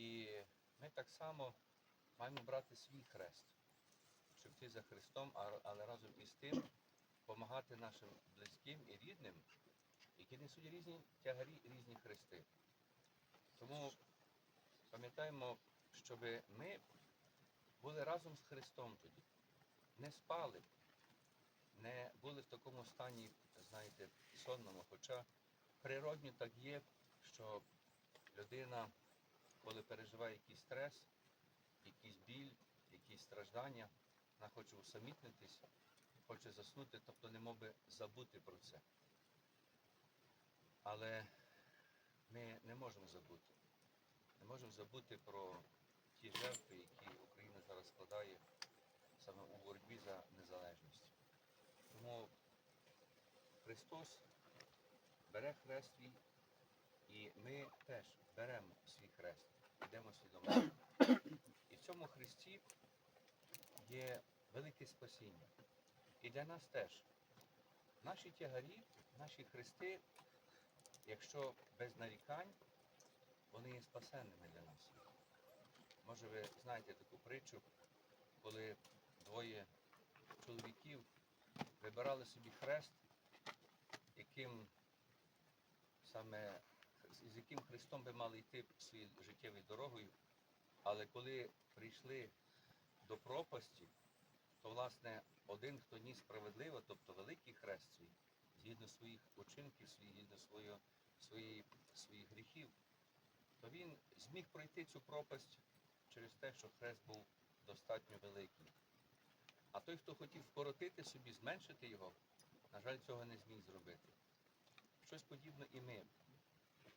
І ми так само маємо брати свій хрест, щоб йти за Христом, але разом із тим допомагати нашим близьким і рідним, які несуть різні тягарі, різні хрести. Тому пам'ятаємо, щоб ми були разом з Христом тоді, не спали, не були в такому стані, знаєте, сонному. Хоча природньо так є, що людина, коли переживає якийсь стрес, якийсь біль, якісь страждання, вона хоче усамітнитись, хоче заснути, тобто не мов би забути про це. Але ми не можемо забути. Не можемо забути про ті жертви, які Україна зараз складає саме у боротьбі за незалежність. Тому Христос бере хрест свій, ми теж беремо свій хрест, йдемо свідомо. І в цьому Христі є велике спасіння. І для нас теж. Наші тягарі, наші хрести, якщо без нарікань, вони є спасенними для нас. Може, ви знаєте таку притчу, коли двоє чоловіків вибирали собі хрест, яким саме з яким Христом би мали йти своєю життєвою дорогою, але коли прийшли до пропасті, то власне один, хто ніс справедливо, тобто великий хрест свій, згідно своїх учинків, згідно свого, свої, своїх гріхів, то він зміг пройти цю пропасть через те, що хрест був достатньо великий. А той, хто хотів вкоротити собі, зменшити його, на жаль, цього не зміг зробити. Щось подібне і ми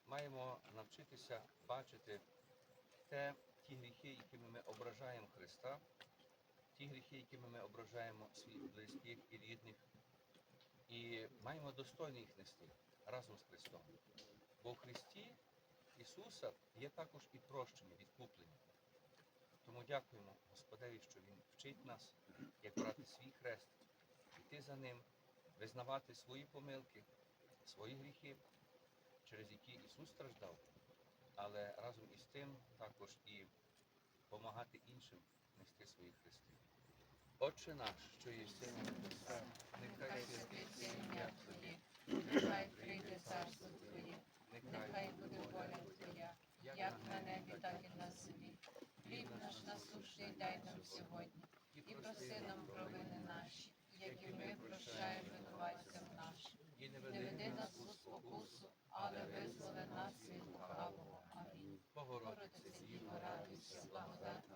маємо навчитися бачити те, ті гріхи, якими ми ображаємо Христа, ті гріхи, якими ми ображаємо своїх близьких і рідних, і маємо достойно їх нести разом з Христом. Бо в Христі Ісуса є також і прощення, відкуплення. Тому дякуємо Господеві, що Він вчить нас, як брати свій хрест, йти за ним, визнавати свої помилки, свої гріхи, через які Ісус страждав, але разом із тим також і допомагати іншим нести свої хрести. Отче наш, що є на небесах, нехай святиться ім'я Твоє, нехай прийде царство Твоє, нехай буде воля Твоя, як на небі, так і на землі. Хліб наш насущний дай нам сьогодні, і прости нам провини наші, як і ми прощаємо винуватцям нашим. і не Не веди нас у спокусу, але визволи нас від лукавого. Амінь. Богородице, Богородице